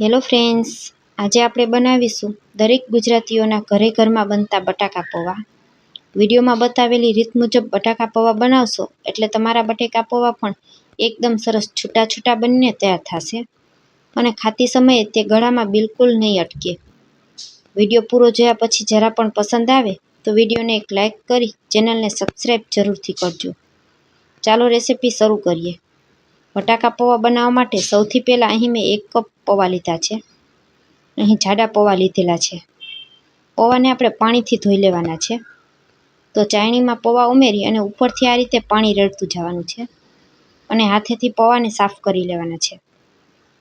Hello friends, આજે આપણે બનાવીશું દરેક ગુજરાતીઓના ઘરે ઘરમાં બનતા બટાકા પૌવા. વિડીયોમાં બતાવેલી રીત મુજબ બટાકા પૌવા બનાવશો એટલે તમારા બટેકા પૌવા પણ એકદમ સરસ છૂટા છૂટા બનીને તૈયાર થશે. અને ખાતી સમયે તે ગળામાં બિલકુલ નહીં અટકે. વીડિયો પૂરો જોયા પછી જરા પણ પસંદ આવે તો વિડીયોને એક લાઇક કરી ચેનલને સબસ્ક્રાઈબ જરૂરથી કરજો. ચાલો રેસીપી શરૂ કરીએ. બટાકા પૌવા બનાવવા માટે સૌથી પહેલાં અહીં મેં એક કપ પૌવા લીધા છે. અહીં જાડા પૌવા લીધેલા છે. પૌવાને આપણે પાણીથી ધોઈ લેવાના છે. તો ચાયણીમાં પૌવા ઉમેરી અને ઉપરથી આ રીતે પાણી રેડતું જવાનું છે અને હાથેથી પૌવાને સાફ કરી લેવાના છે.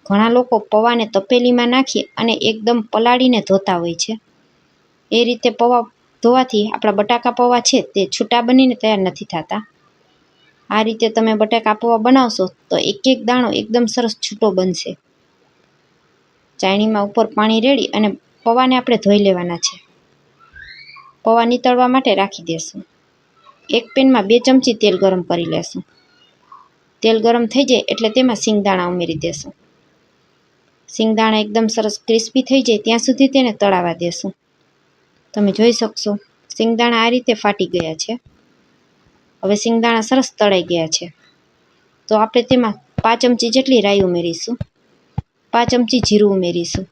ઘણા લોકો પૌવાને તપેલીમાં નાખી અને એકદમ પલાળીને ધોતા હોય છે. એ રીતે પૌવા ધોવાથી આપણા બટાકા પૌવા છે તે છૂટા બનીને તૈયાર નથી થતા. આ રીતે તમે બટાકા પૌવા બનાવશો તો એક એક દાણો એકદમ સરસ છૂટો બનશે. ચાયણીમાં ઉપર પાણી રેડી અને પૌવાને આપણે ધોઈ લેવાના છે. પૌવા નીતળવા માટે રાખી દેશું. એક પેનમાં બે ચમચી તેલ ગરમ કરી લેશું. તેલ ગરમ થઈ જાય એટલે તેમાં સિંગદાણા ઉમેરી દેશું. સિંગદાણા એકદમ સરસ ક્રિસ્પી થઈ જાય ત્યાં સુધી તેને તળાવા દેશું. તમે જોઈ શકશો, સિંગદાણા આ રીતે ફાટી ગયા છે. હવે સિંગદાણા સરસ તળાઈ ગયા છે. તો આપણે તેમાં પાંચ ચમચી જેટલી રાઈ ઉમેરીશું. પાંચ ચમચી જીરું ઉમેરીશું.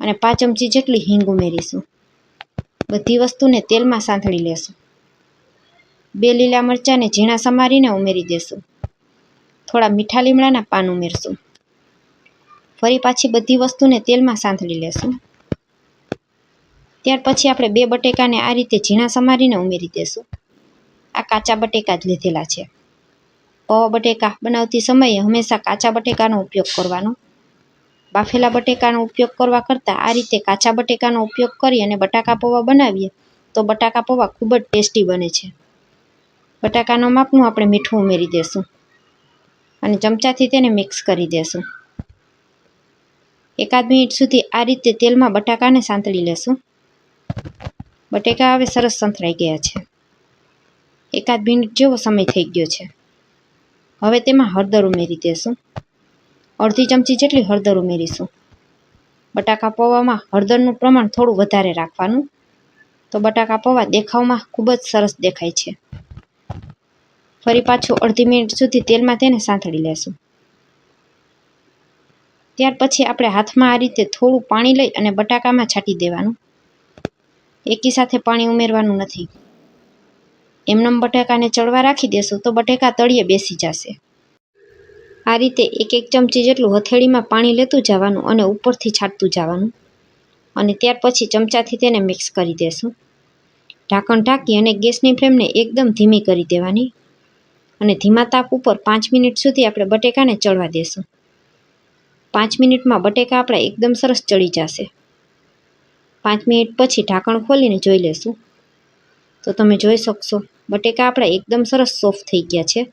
અને પાંચ ચમચી જેટલી હિંગ ઉમેરીશું. બધી વસ્તુને તેલમાં સાંથળી લેશું. બે લીલા મરચાંને ઝીણા સમારીને ઉમેરી દેશું. થોડા મીઠા લીમડાના પાન ઉમેરશું. ફરી પાછી બધી વસ્તુને તેલમાં સાંથળી લેશું. ત્યાર પછી આપણે બે બટેકાને આ રીતે ઝીણા સમારીને ઉમેરી દેશું. આ કાચા બટેકા જ લીધેલા છે. પૌવા બટેકા બનાવતી સમયે હંમેશા કાચા બટેકાનો ઉપયોગ કરવાનો. બાફેલા બટેકાનો ઉપયોગ કરવા કરતાં આ રીતે કાચા બટેકાનો ઉપયોગ કરી અને બટાકા પૌવા બનાવીએ તો બટાકા પૌવા ખૂબ જ ટેસ્ટી બને છે. બટાકાના માપનું આપણે મીઠું ઉમેરી દેશું અને ચમચાથી તેને મિક્સ કરી દેશું. એકાદ મિનિટ સુધી આ રીતે તેલમાં બટાકાને સાંતળી લેશું. બટેકા હવે સરસ સંતળાઈ ગયા છે. એકાદ મિનિટ જેવો સમય થઈ ગયો છે. હવે તેમાં હળદર ઉમેરી દેશું. અડધી ચમચી જેટલી હળદર ઉમેરીશું. બટાકા પૌવામાં હળદરનું પ્રમાણ થોડું વધારે રાખવાનું. તો બટાકા પૌવા દેખાવમાં ખૂબ જ સરસ દેખાય છે. ફરી પાછું અડધી મિનિટ સુધી તેલમાં તેને સાંતળી લેશું. ત્યાર પછી આપણે હાથમાં આ રીતે થોડું પાણી લઈ અને બટાકામાં છાંટી દેવાનું. એકી સાથે પાણી ઉમેરવાનું નથી. એમનેમ બટાકાને ચડવા રાખી દેશું તો બટેકા તળિયે બેસી જશે. આ રીતે એક એક ચમચી જેટલું હથેળીમાં પાણી લેતું જવાનું અને ઉપરથી છાંટતું જવાનું. અને ત્યાર પછી ચમચાથી તેને મિક્સ કરી દેશું. ઢાંકણ ઢાંકી અને ગેસની ફ્લેમને એકદમ ધીમી કરી દેવાની. અને ધીમા તાપ ઉપર પાંચ મિનિટ સુધી આપણે બટેકાને ચડવા દેશું. પાંચ મિનિટમાં બટેકા આપણા એકદમ સરસ ચડી જશે. પાંચ મિનિટ પછી ઢાંકણ ખોલીને જોઈ લેશું. તો તમે જોઈ શકશો. બટેકા આપણા એકદમ સરસ સોફ્ટ થઈ ગયા છે.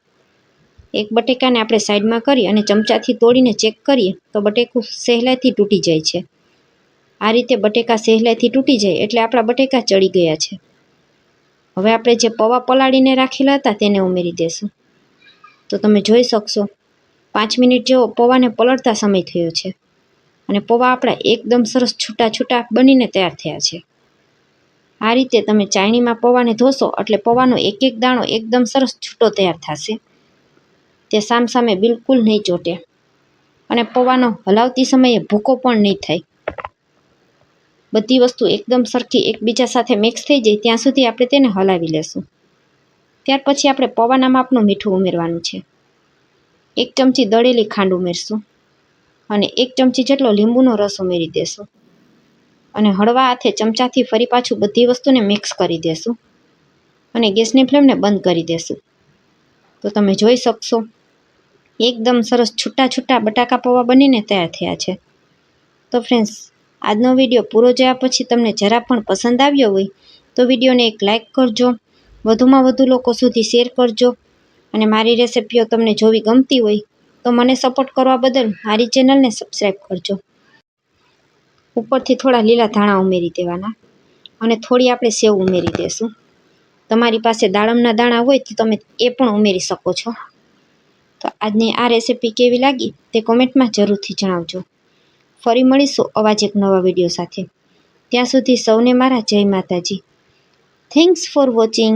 એક બટેકાને આપણે સાઈડમાં કરી અને ચમચાથી તોડીને ચેક કરીએ તો બટેકું સહેલાઈથી તૂટી જાય છે. આ રીતે બટેકા સહેલાઈથી તૂટી જાય એટલે આપણા બટેકા ચડી ગયા છે. હવે આપણે જે પૌવા પલાળીને રાખેલા હતા તેને ઉમેરી દેશું. તો તમે જોઈ શકશો, પાંચ મિનિટ જેવો પૌવાને પલળતા સમય થયો છે. અને પૌવા આપણા એકદમ સરસ છૂટા છૂટા બનીને તૈયાર થયા છે. આ રીતે તમે ચાયણીમાં પૌવાને ધોશો એટલે પૌવાનો એક એક દાણો એકદમ સરસ છૂટો તૈયાર થશે. તે સામસામે બિલકુલ નહીં ચોટે અને પૌવાનો હલાવતી સમયે ભૂકો પણ નહીં થાય. બધી વસ્તુ એકદમ સરખી એકબીજા સાથે મિક્સ થઈ જાય ત્યાં સુધી આપણે તેને હલાવી લેશું. ત્યાર પછી આપણે પૌવાના માપનું મીઠું ઉમેરવાનું છે. એક ચમચી દળેલી ખાંડ ઉમેરશું અને એક ચમચી જેટલો લીંબુનો રસ ઉમેરી દેશું. અને હળવા હાથે ચમચાથી ફરી પાછું બધી વસ્તુને મિક્સ કરી દેશું. અને ગેસની ફ્લેમને બંધ કરી દેશું. તો તમે જોઈ શકશો, એકદમ સરસ છૂટા છૂટા બટાકા પૌવા બનીને તૈયાર થયા છે. તો ફ્રેન્ડ્સ આજનો વીડિયો પૂરો જોયા પછી તમને જરા પણ પસંદ આવ્યો હોય, તો વિડીયોને એક લાઇક કરજો, વધુમાં વધુ લોકો સુધી શેર કરજો. અને મારી રેસિપીઓ તમને જોવી ગમતી હોય, તો મને સપોર્ટ કરવા બદલ મારી ચેનલને સબસ્ક્રાઈબ કરજો. ઉપરથી થોડા લીલા ધાણા ઉમેરી દેવાના અને થોડી આપણે સેવ ઉમેરી દઈશું તમારી પાસે દાડમના દાણા હોય તો તમે એ પણ ઉમેરી શકો છો. તો આજની આ રેસિપી કેવી લાગી તે કોમેન્ટમાં જરૂરથી જણાવજો. ફરી મળીશું અવાજ એક નવા વીડિયો સાથે. ત્યાં સુધી સૌને મારા જય માતાજી. Thanks for watching